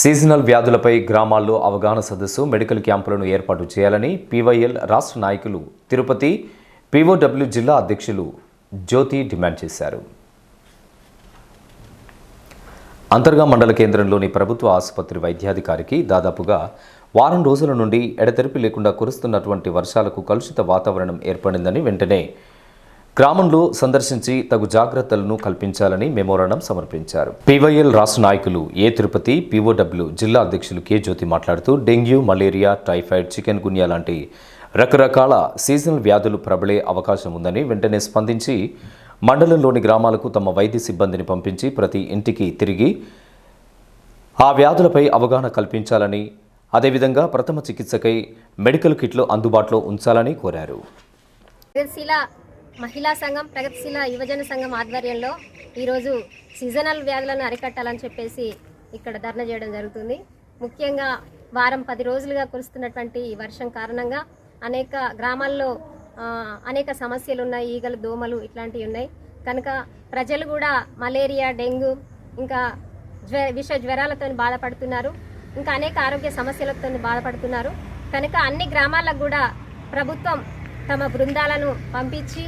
Seasonal వ్యాధులపై గ్రామాల్లో అవగాహన సదస్సు మెడికల్ క్యాంపులను ఏర్పాటు చేయాలని పీవైఎల్ రాష్ట్ర నాయకులు తిరుపతి పీఓడబ్ల్యూ జిల్లా అధ్యక్షులు జ్యోతి డిమాండ్ చేశారు. అంతర్గా మండల కేంద్రంలోని ప్రభుత్వ ఆసుపత్రి వైద్యాధికారికి దాదాపుగా వారం రోజుల నుండి ఎడతెరిపి లేకుండా కురుస్తున్నటువంటి వర్షాలకు కలుషిత వాతావరణం ఏర్పడిందని వెంటనే గ్రామంలో సందర్శించి తగు జాగ్రత్తలను కల్పించాలని మెమోరాండం సమర్పించారు. పీవైఎల్ రాష్ట్ర నాయకులు ఏ తిరుపతి పీఓడబ్ల్యూ జిల్లా అధ్యక్షులు కె జ్యోతి మాట్లాడుతూ dengue malaria typhoid chikungunya లాంటి రకరకాల సీజనల్ వ్యాధులు ప్రబలే అవకాశం ఉందని వెంటనే స్పందించి మండలంలోని గ్రామాలకు తమ వైద్య సిబ్బందిని పంపించి ప్రతి ఇంటికి తిరిగి ఆ వ్యాధులపై అవగాహన కల్పించాలని అదేవిధంగా ప్రథమ చికిత్సకై మెడికల్ కిట్లు అందుబాటులో ఉంచాలని కోరారు. మహిళా సంఘం ప్రగతిశీల యువజన సంఘం ఆధ్వర్యంలో ఈరోజు సీజనల్ వ్యాధులను అరికట్టాలని చెప్పేసి ఇక్కడ ధర్నా చేయడం జరుగుతుంది. ముఖ్యంగా వారం పది రోజులుగా కురుస్తున్నటువంటి ఈ వర్షం కారణంగా అనేక గ్రామాల్లో అనేక సమస్యలు ఉన్నాయి ఈగలు దోమలు ఇట్లాంటివి ఉన్నాయి. కనుక ప్రజలు కూడా మలేరియా డెంగ్యూ ఇంకా జ్వ విష జ్వరాలతో బాధపడుతున్నారు. ఇంకా అనేక ఆరోగ్య సమస్యలతో బాధపడుతున్నారు. కనుక అన్ని గ్రామాలకు కూడా ప్రభుత్వం తమ బృందాలను పంపించి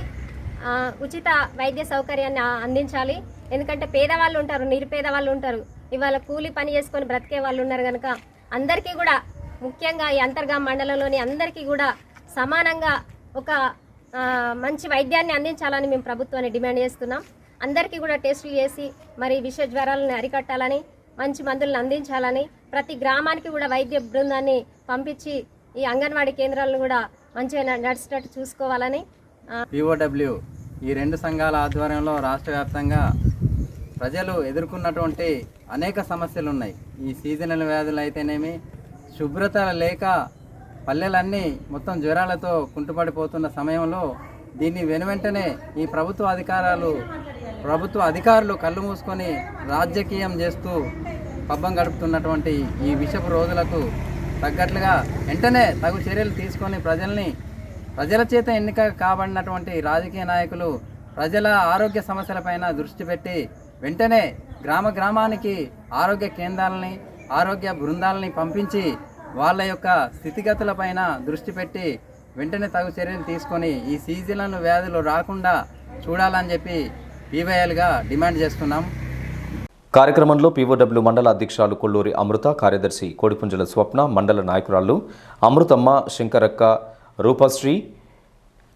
ఉచిత వైద్య సౌకర్యాన్ని అందించాలి. ఎందుకంటే పేదవాళ్ళు ఉంటారు నిరుపేద వాళ్ళు ఉంటారు. ఇవాళ కూలి పని చేసుకొని బ్రతికే వాళ్ళు ఉన్నారు కనుక అందరికీ కూడా ముఖ్యంగా ఈ అంతర్గా మండలంలోని అందరికీ కూడా సమానంగా ఒక మంచి వైద్యాన్ని అందించాలని మేము ప్రభుత్వాన్ని డిమాండ్ చేస్తున్నాం. అందరికీ కూడా టెస్టులు చేసి మరి విష జ్వరాలను అరికట్టాలని మంచి మందులను అందించాలని ప్రతి గ్రామానికి కూడా వైద్య బృందాన్ని పంపించి ఈ అంగన్వాడీ కేంద్రాలను కూడా మంచిగా నడిచినట్టు చూసుకోవాలని పిఓడబ్ల్యూ ఈ రెండు సంఘాల ఆధ్వర్యంలో రాష్ట్ర వ్యాప్తంగా ప్రజలు ఎదుర్కొన్నటువంటి అనేక సమస్యలు ఉన్నాయి. ఈ సీజనల్ వ్యాధులు అయితేనేమి శుభ్రత లేక పల్లెలన్నీ మొత్తం జ్వరాలతో కుంటుపడిపోతున్న సమయంలో దీన్ని వెనువెంటనే ఈ ప్రభుత్వ అధికారాలు ప్రభుత్వ అధికారులు కళ్ళు మూసుకొని రాజకీయం చేస్తూ పబ్బం గడుపుతున్నటువంటి ఈ విషపు రోజులకు తగ్గట్లుగా వెంటనే తగు చర్యలు తీసుకొని ప్రజల్ని ప్రజల చేత ఎన్నిక కాబడినటువంటి రాజకీయ నాయకులు ప్రజల ఆరోగ్య సమస్యలపైన దృష్టి పెట్టి వెంటనే గ్రామ గ్రామానికి ఆరోగ్య కేంద్రాలని ఆరోగ్య బృందాలని పంపించి వాళ్ళ యొక్క స్థితిగతులపైన దృష్టి పెట్టి వెంటనే తగు చర్యలు తీసుకొని ఈ సీజన్లను వ్యాధులు రాకుండా చూడాలని చెప్పి పీవైఎల్గా డిమాండ్ చేస్తున్నాం. కార్యక్రమంలో పీఓడబ్ల్యూ మండల అధ్యక్షురాలు కొల్లూరి అమృత కార్యదర్శి కోడిపుంజల స్వప్న మండల నాయకురాలు అమృతమ్మ శంకరక్క రూపశ్రీ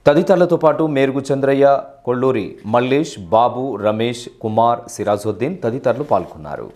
తదితరులతో పాటు మేరుగు చంద్రయ్య కొల్లూరి మల్లేష్ బాబు రమేష్ కుమార్ సిరాజుద్దీన్ తదితరులు పాల్గొన్నారు.